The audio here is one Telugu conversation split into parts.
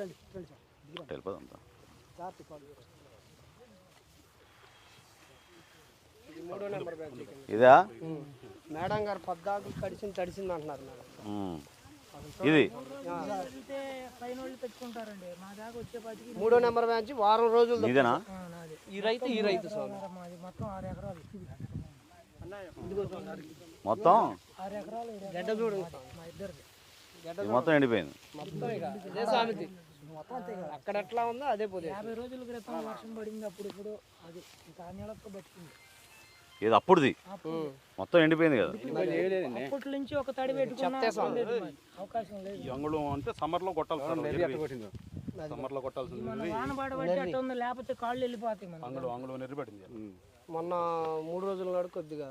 రండి రండి సార్. కాలు. ఇది మూడో గారు పద్దాకు తడిసింది తడిసింది అంటున్నారు మేడం. ఇది? మూడో నెంబర్ బ్యాచ్ వారం రోజులు నాది. ఈ రైతు ఈ రైతు మొత్తం మొత్తం గడ్డ ఇది మొత్తం ఎండిపోయింది. మొత్తం అక్కడ ఎట్లా ఉందో అదే పోతే యాభై రోజుల క్రితం వర్షం పడింది అప్పుడు ఇప్పుడు అది ఇంకా ఆ నెలకు పట్టుకుంది ఇది అప్పుడుది మొత్తం ఎండిపోయింది కదా. అప్పటి నుంచి ఒక తడి పెట్టుకున్నా. అవకాశం లేదు. అంటే సమ్మర్లో కొట్టాలి. సమ్మర్లో కొట్టాల్సింది మన వాన పడబట్టి అట్ట ఉంది లేకపోతే కాళ్ళు వెళ్ళిపోతాయి మనకి అంగుళం మొన్న మూడు రోజుల నాడు కొద్దిగా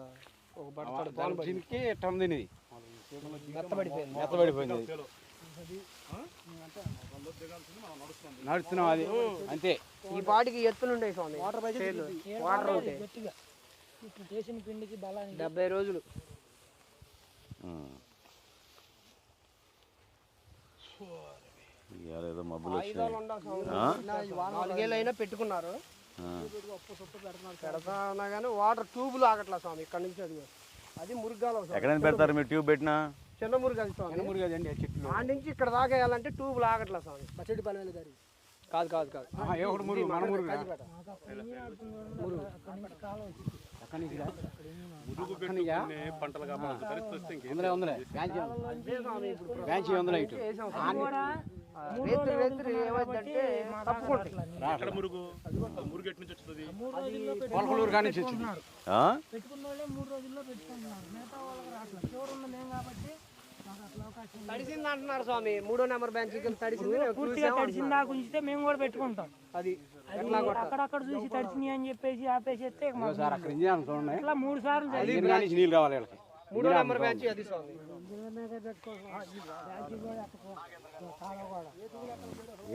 ఒక బట్ట. దీనికి ఎట్లా ఉంది మెత్తబడిపోయింది. మెత్తబడిపోయింది. నడుస్తున్నాం అది. అంతే. ఈ పాటికి ఎత్తులుండే స్వామి. వాటర్ ఇట్లా చేసిన పిండికి బలానికి. డెబ్బై రోజులు. ఉమ్. ఇవాళ ఏదో మబ్బులు వచ్చినాయి ఆ? నాలుగేళ్ళు అయినా పెట్టుకున్నారు. ఆ. పెడతా ఉన్నా కానీ వాటర్ ట్యూబులు ఆగట్లా స్వామి. ఇక్కడ నుంచి అది అది ఎక్కడైనా పెడతారు మీరు ట్యూబ్ పెట్టినా? చిన్న మురుగాలి స్వామి. మురుగదండి ఆ చెట్లు ఆ నుంచి ఇక్కడ దాకా వేయాలంటే ట్యూబులు ఆగట్లా స్వామి. పచ్చడి పల్లెలు గారి. కాదు కాదు కాదు. ఏ ఒకటి మురుగు మన మురుగు? నుంచి కాలం తడిసింది అంటున్నారు స్వామి. మూడో నెంబర్ బెంచ్ తడిసింది పూర్తిగా చూసాం తడిసిన దాకా ఉంచితే మేము కూడా పెట్టుకుంటాం. అది అక్కడక్కడ చూసి తడిసినాయి అని చెప్పేసి ఆపేసేస్తే ఇట్లా మూడు సార్లు నీళ్ళు కావాలి మూడో నెంబర్ బ్యాచ్ అది స్వామి.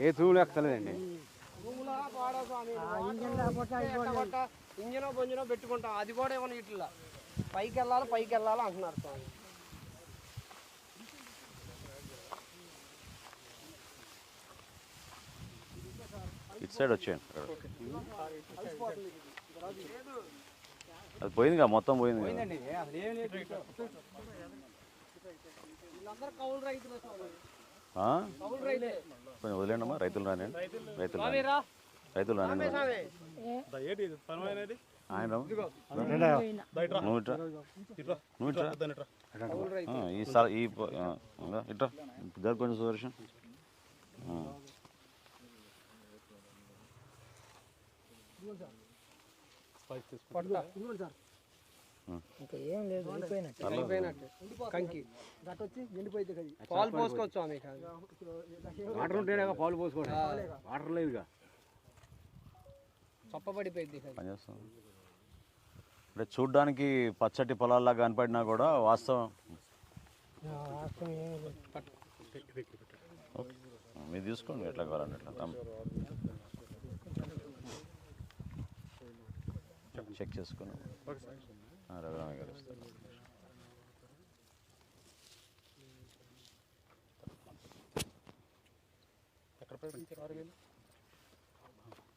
ఏ తూలు ఎక్కలేదండి. ఇంజనో బొంజనో పెట్టుకుంటాం. అది కూడా ఏమన్నా ఇట్లా. పైకి వెళ్ళాలి పైకి వెళ్ళాలి అంటున్నారు స్వామి. ఇటు సైడ్ వచ్చేయండి. అది పోయిందిగా మొత్తం పోయింది రైతులు రైతులే. కొంచెం వదిలేండమ్మా రైతులు రానండి రైతులు రాని రా. రైతులు పని అనేది ఆయన నువ్వు ఇట్రా నువ్వు ఇట్రా ఇట్రా కౌలు రైతు ఆ, ఈ సార్ ఈ ప- ఆ, ఇంకా ఇట్రా జరు కొంచెం సుదర్శన్. సార్ ఇంకా ఏం లేదు కంకి. వచ్చి ఎండిపోయింది పాలు పోసుకోవచ్చు కాదు వాటర్ ఉంటేనే పాలు పోసుకోండి వాటర్ లేదుగా చప్పబడిపోయింది అంటే చూడ్డానికి పచ్చటి పొలాల్లా కనపడినా కూడా వాస్తవం. ఓకే. మీరు తీసుకోండి ఎట్లా కావాలంటే ఎట్లా చెక్ చేసుకుని ఆ, రఘురామయ్య గారు ఎక్కడ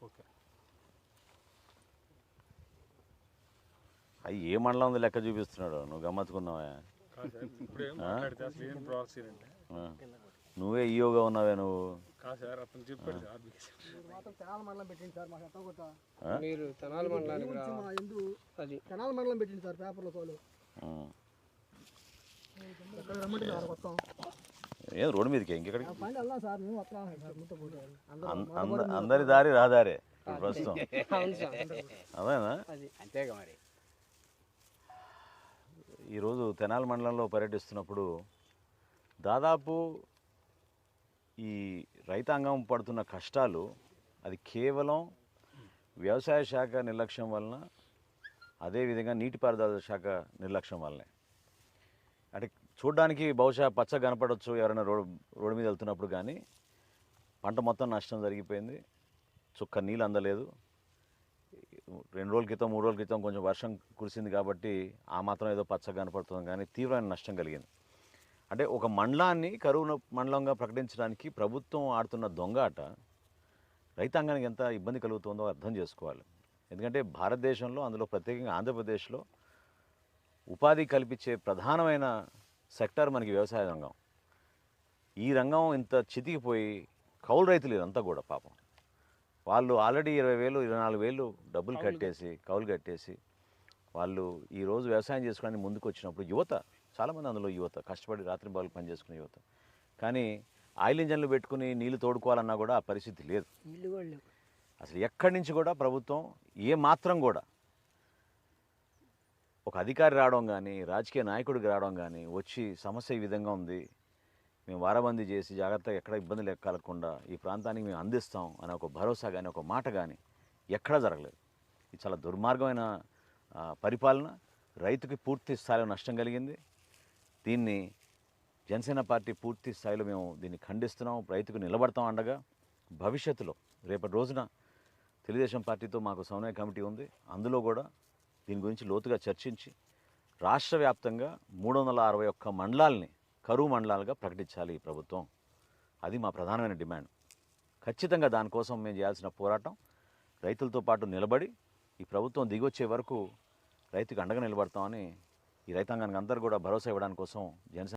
ఓకే. అవి ఏ మండలం ఉంది లెక్క చూపిస్తున్నాడు? నువ్వు గమ్మత్తుకున్నావా. నువ్వే ఈయోగా ఉన్నావే నువ్వు. కాదు సార్ అతను చెప్పాడు సార్ మీకు. మాత్రం తెనాల మండలం పెట్టింది సార్ మాకు ఎట్ట కొట్ట మీరు తెనాలి మండలానికి రా. మా ఎందు? అది. తెనాల మండలం పెట్టింది సార్ పేపర్లో తోలు ఆ. ఎక్కడ రమ్మంటే సార్ మొత్తం. ఏం రోడ్డు మీదకి ఇంకెక్కడికి పని వెళ్దాం సార్ మేము వస్తాం సార్ మీతో పోటీ అందరూ అన్- అంద- అందరి దారి ఇప్పుడు ప్రస్తుతం. అవును సార్ అదేనా? అంతేగా మరి. ఈరోజు తెనాలి మండలంలో పర్యటిస్తున్నప్పుడు దాదాపు ఈ రైతాంగం పడుతున్న కష్టాలు అది కేవలం వ్యవసాయ శాఖ నిర్లక్ష్యం వలన అదేవిధంగా నీటిపారుదల శాఖ నిర్లక్ష్యం వల్లనే అంటే చూడడానికి బహుశా పచ్చ కనపడవచ్చు ఎవరైనా రోడ్ రోడ్డు మీద వెళ్తున్నప్పుడు కానీ పంట మొత్తం నష్టం జరిగిపోయింది చుక్క నీళ్ళు అందలేదు. రెండు రోజుల క్రితం మూడు రోజుల క్రితం కొంచెం వర్షం కురిసింది కాబట్టి ఆ మాత్రం ఏదో పచ్చ కనపడుతుంది కానీ తీవ్రమైన నష్టం కలిగింది. అంటే ఒక మండలాన్ని కరువు మండలంగా ప్రకటించడానికి ప్రభుత్వం ఆడుతున్న దొంగ ఆట రైతాంగానికి ఎంత ఇబ్బంది కలుగుతుందో అర్థం చేసుకోవాలి. ఎందుకంటే భారతదేశంలో అందులో ప్రత్యేకంగా ఆంధ్రప్రదేశ్లో ఉపాధి కల్పించే ప్రధానమైన సెక్టర్ మనకి వ్యవసాయ రంగం. ఈ రంగం ఇంత చితికిపోయి కౌలు రైతులు ఇదంతా కూడా పాపం. వాళ్ళు ఆల్రెడీ ఇరవై వేలు ఇరవై నాలుగు వేలు డబ్బులు కట్టేసి కౌలు కట్టేసి వాళ్ళు ఈరోజు వ్యవసాయం చేసుకోవడానికి ముందుకు వచ్చినప్పుడు యువత చాలామంది అందులో యువత కష్టపడి రాత్రి బాగులు పనిచేసుకునే యువత. కానీ ఆయిల్ ఇంజన్లు పెట్టుకుని నీళ్ళు తోడుకోవాలన్నా కూడా ఆ పరిస్థితి లేదు. అసలు ఎక్కడి నుంచి కూడా ప్రభుత్వం ఏ మాత్రం కూడా ఒక అధికారి రావడం కానీ రాజకీయ నాయకుడికి రావడం కానీ వచ్చి సమస్య ఈ విధంగా ఉంది మేము వారబందీ చేసి జాగ్రత్తగా ఎక్కడ ఇబ్బంది లేక కలగకుండా ఈ ప్రాంతానికి మేము అందిస్తాం అనే ఒక భరోసా కానీ ఒక మాట కానీ ఎక్కడా జరగలేదు. ఇది చాలా దుర్మార్గమైన పరిపాలన. రైతుకి పూర్తి స్థాయిలో నష్టం కలిగింది. దీన్ని జనసేన పార్టీ పూర్తి స్థాయిలో మేము దీన్ని ఖండిస్తున్నాం రైతుకు నిలబడతాం అండగా. భవిష్యత్తులో రేపటి రోజున తెలుగుదేశం పార్టీతో మాకు సమన్వయ కమిటీ ఉంది. అందులో కూడా దీని గురించి లోతుగా చర్చించి రాష్ట్ర వ్యాప్తంగా మూడు వందల అరవై ఒక్క మండలాల్ని కరువు మండలాలుగా ప్రకటించాలి ఈ ప్రభుత్వం. అది మా ప్రధానమైన డిమాండ్. ఖచ్చితంగా దానికోసం మేము చేయాల్సిన పోరాటం రైతులతో పాటు నిలబడి ఈ ప్రభుత్వం దిగొచ్చే వరకు రైతుకు అండగా నిలబడతామని ఈ రైతాంగానికి అందరూ కూడా భరోసా ఇవ్వడానికి కోసం జనసేన